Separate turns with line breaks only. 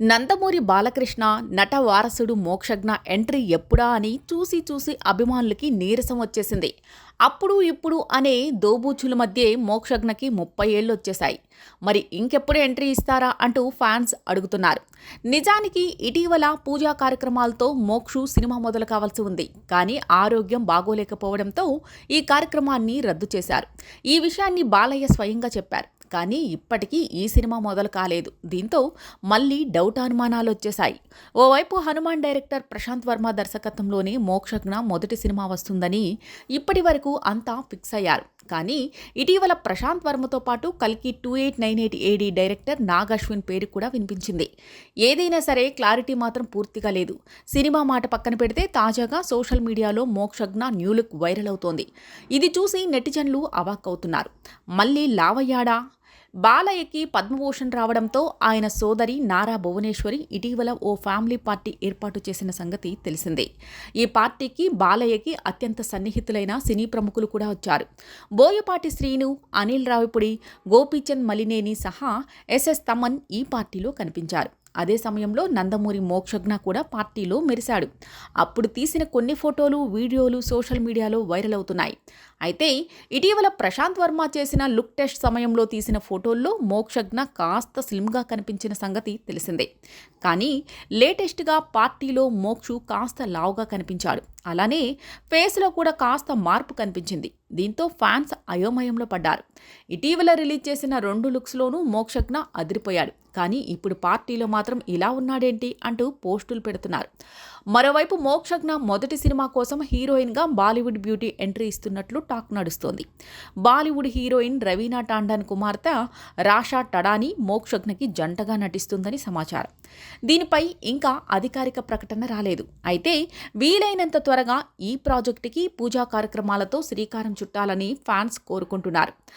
నందమూరి బాలకృష్ణ నట వారసుడు మోక్షజ్ఞ ఎంట్రీ ఎప్పుడా అని చూసి చూసి అభిమానులకి నీరసం వచ్చేసింది. అప్పుడు ఇప్పుడు అనే దోబూచుల మధ్య మోక్షజ్ఞకి ముప్పై ఏళ్ళు వచ్చేశాయి. మరి ఇంకెప్పుడు ఎంట్రీ ఇస్తారా అంటూ ఫ్యాన్స్ అడుగుతున్నారు. నిజానికి ఇటీవల పూజా కార్యక్రమాలతో మోక్షు సినిమా మొదలు కావాల్సి ఉంది. కానీ ఆరోగ్యం బాగోలేకపోవడంతో ఈ కార్యక్రమాన్ని రద్దు చేశారు. ఈ విషయాన్ని బాలయ్య స్వయంగా చెప్పారు. కానీ ఇప్పటికీ ఈ సినిమా మొదలు కాలేదు. దీంతో మళ్ళీ డౌట్ అనుమానాలు వచ్చేశాయి. ఓవైపు హనుమాన్ డైరెక్టర్ ప్రశాంత్ వర్మ దర్శకత్వంలోనే మోక్షజ్ఞ మొదటి సినిమా వస్తుందని ఇప్పటి వరకు అంతా ఫిక్స్ అయ్యారు. కానీ ఇటీవల ప్రశాంత్ వర్మతో పాటు కల్కి two eight nine eight AD director Nag Ashwin పేరు కూడా వినిపించింది. ఏదైనా సరే క్లారిటీ మాత్రం పూర్తిగా లేదు. సినిమా మాట పక్కన పెడితే తాజాగా సోషల్ మీడియాలో మోక్షజ్ఞ న్యూ లుక్ వైరల్ అవుతోంది. ఇది చూసి నెటిజన్లు అవాక్ అవుతున్నారు. మళ్ళీ లావయ్యాడా? బాలయ్యకి పద్మభూషణ్ రావడంతో ఆయన సోదరి నారా భువనేశ్వరి ఇటీవల ఓ ఫ్యామిలీ పార్టీ ఏర్పాటు చేసిన సంగతి తెలిసిందే. ఈ పార్టీకి బాలయ్యకి అత్యంత సన్నిహితులైన సినీ ప్రముఖులు కూడా వచ్చారు. బోయపాటి శ్రీను అనిల్ రావిపుడి గోపీచంద్ మలినేని సహా ఎస్ఎస్ తమన్ ఈ పార్టీలో కనిపించారు. అదే సమయంలో నందమూరి మోక్షజ్ఞ కూడా పార్టీలో మెరిశాడు. అప్పుడు తీసిన కొన్ని ఫోటోలు వీడియోలు సోషల్ మీడియాలో వైరల్ అవుతున్నాయి. అయితే ఇటీవల ప్రశాంత్ వర్మ చేసిన లుక్ టెస్ట్ సమయంలో తీసిన ఫోటోల్లో మోక్షజ్ఞ కాస్త స్లిమ్గా కనిపించిన సంగతి తెలిసిందే. కానీ లేటెస్ట్గా పార్టీలో మోక్షు కాస్త లావుగా కనిపించాడు. అలానే ఫేస్లో కూడా కాస్త మార్పు కనిపించింది. దీంతో ఫ్యాన్స్ అయోమయంలో పడ్డారు. ఇటీవల రిలీజ్ చేసిన రెండు లుక్స్లోనూ మోక్షజ్ఞ అదిరిపోయాడు. కానీ ఇప్పుడు పార్టీలో మాత్రం ఇలా ఉన్నాడేంటి అంటూ పోస్టులు పెడుతున్నారు. మరోవైపు మోక్షజ్ఞ మొదటి సినిమా కోసం హీరోయిన్గా బాలీవుడ్ బ్యూటీ ఎంట్రీ ఇస్తున్నట్లు టాక్ నడుస్తోంది. బాలీవుడ్ హీరోయిన్ రవీనా టాండన్ కుమార్తె రాషా టడాని మోక్షజ్ఞకి జంటగా నటిస్తుందని సమాచారం. దీనిపై ఇంకా అధికారిక ప్రకటన రాలేదు. అయితే వీలైనంత త్వరగా ఈ ప్రాజెక్టుకి పూజా కార్యక్రమాలతో శ్రీకారం చుట్టాలని ఫ్యాన్స్ కోరుకుంటున్నారు.